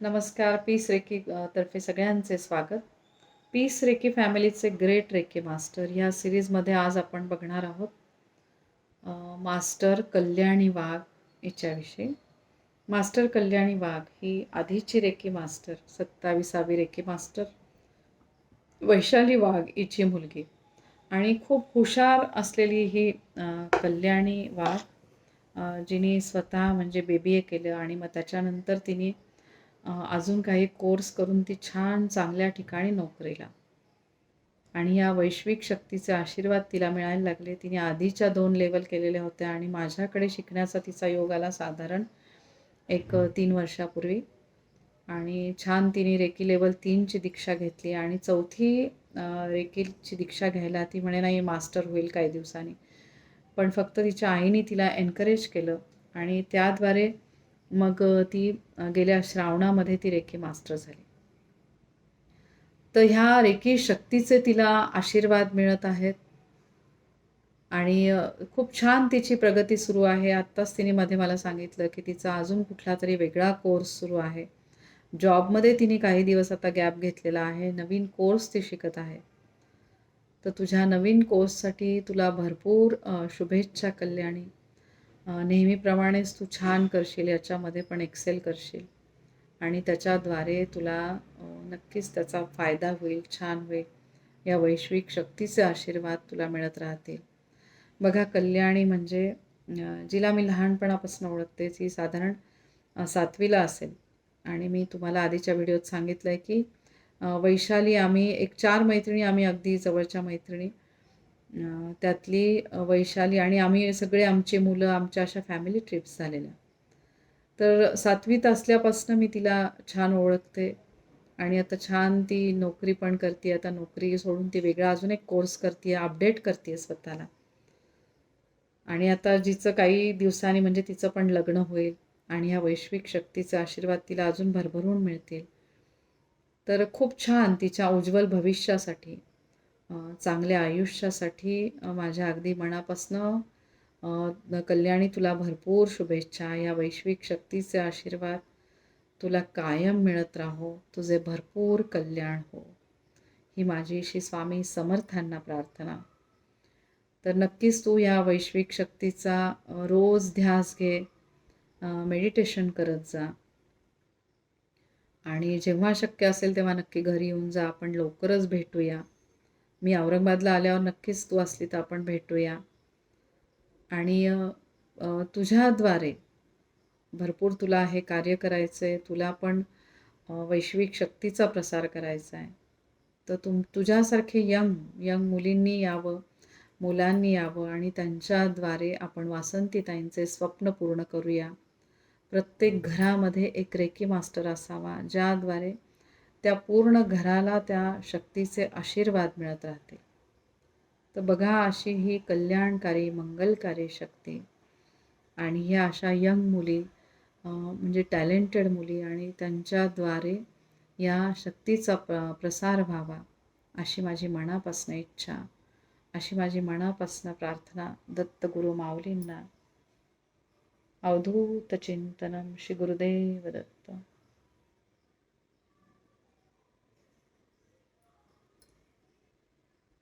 नमस्कार piece recce तर्फे सगळ्यांचे स्वागत. पीस रेकी फॅमिलीचे ग्रेट रेकी मास्टर ह्या सिरीजमध्ये आज आपण बघणार आहोत मास्टर कल्याणी वाघ हिच्याविषयी. मास्टर कल्याणी वाघ ही आधीची रेकी मास्टर सत्ताविसावी रेकी मास्टर वैशाली वाघ हिची मुलगी. आणि खूप हुशार असलेली ही कल्याणी वाघ जिने स्वतः म्हणजे बी बी ए केलं आणि मग त्याच्यानंतर तिने अजून काही कोर्स करून ती छान चांगल्या ठिकाणी नोकरीला. आणि या वैश्विक शक्तीचे आशीर्वाद तिला मिळायला लागले. तिने आधीच्या दोन लेवल केलेल्या होत्या आणि माझ्याकडे शिकण्याचा तिचा योग आला साधारण एक तीन वर्षापूर्वी. आणि छान तिने रेकी लेवल तीनची दीक्षा घेतली आणि चौथी रेकीची दीक्षा घ्यायला ती म्हणे नाही मास्टर होईल काही दिवसांनी. पण फक्त तिच्या आईने तिला एनकरेज केलं आणि त्याद्वारे मग ती गेल्या श्रावणामध्ये ती रेकी मास्टर झाली. तर ह्या रेकी शक्तीचे तिला आशीर्वाद मिळत आहेत. आणि खूप छान तिची प्रगती सुरू आहे. आत्ताच तिने मध्ये मला सांगितलं की तिचा अजून कुठला तरी वेगळा कोर्स सुरू आहे. जॉबमध्ये तिने काही दिवस आता गॅप घेतलेला आहे. नवीन कोर्स ती शिकत आहे. तर तुझ्या नवीन कोर्ससाठी तुला भरपूर शुभेच्छा कल्याणी. नेहमीप्रमाणेच तू छान करशील याच्यामध्ये पण एक्सेल करशील. आणि त्याच्याद्वारे तुला नक्कीच त्याचा फायदा होईल छान होईल. या वैश्विक शक्तीचे आशीर्वाद तुला मिळत राहतील. बघा कल्याणी म्हणजे जिला मी लहानपणापासून ओळखते ती साधारण सातवीला असेल. आणि मी तुम्हाला आधीच्या व्हिडिओत सांगितलं आहे की वैशाली आम्ही एक चार मैत्रिणी आम्ही अगदी जवळच्या मैत्रिणी. त्यातली वैशाली आणि आम्ही सगळे आमचे मुलं आमच्या अशा फॅमिली ट्रिप्स झालेल्या. तर सातवीत असल्यापासून मी तिला छान ओळखते आणि आता छान ती नोकरी पण करते आता नोकरी सोडून ती वेगळा अजून एक कोर्स करते अपडेट करते स्वतःला. आणि आता जिचं काही दिवसांनी म्हणजे तिचं पण लग्न होईल आणि ह्या वैश्विक शक्तीचा आशीर्वाद तिला अजून भरभरून मिळतील. तर खूप छान तिच्या उज्ज्वल भविष्यासाठी चांगल्या आयुष्यासाठी माझ्या अगदी मनापासनं कल्याणी तुला भरपूर शुभेच्छा. या वैश्विक शक्तीचे आशीर्वाद तुला कायम मिळत राहो. तुझे भरपूर कल्याण हो. ही माझी श्री स्वामी समर्थांना प्रार्थना. तर नक्कीच तू या वैश्विक शक्तीचा रोज ध्यास घे. मेडिटेशन करत जा. आणि जेव्हा शक्य असेल तेव्हा नक्की घरी येऊन जा. आपण लवकरच भेटूया. मी औरंगाबादला आल्यावर नक्कीच तू असली तर आपण भेटूया. आणि तुझ्याद्वारे भरपूर तुला हे कार्य करायचं आहे तुला पण वैश्विक शक्तीचा प्रसार करायचा आहे तर तुम तुझ्यासारखे यंग यंग मुलींनी यावं मुलांनी यावं आणि त्यांच्याद्वारे आपण वासंतीताईंचे स्वप्न पूर्ण करूया. प्रत्येक घरामध्ये एक रेकी मास्टर असावा ज्याद्वारे त्या पूर्ण घराला त्या शक्तीचे आशीर्वाद मिळत राहतील तर बघा अशी ही कल्याणकारी मंगलकारी शक्ती आणि ह्या अशा यंग मुली म्हणजे टॅलेंटेड मुली आणि त्यांच्याद्वारे या शक्तीचा प्र प्रसार व्हावा अशी माझी मनापासून इच्छा. अशी माझी मनापासून प्रार्थना दत्तगुरु माऊलींना. अवधूत चिंतनम श्री गुरुदेव दत्त.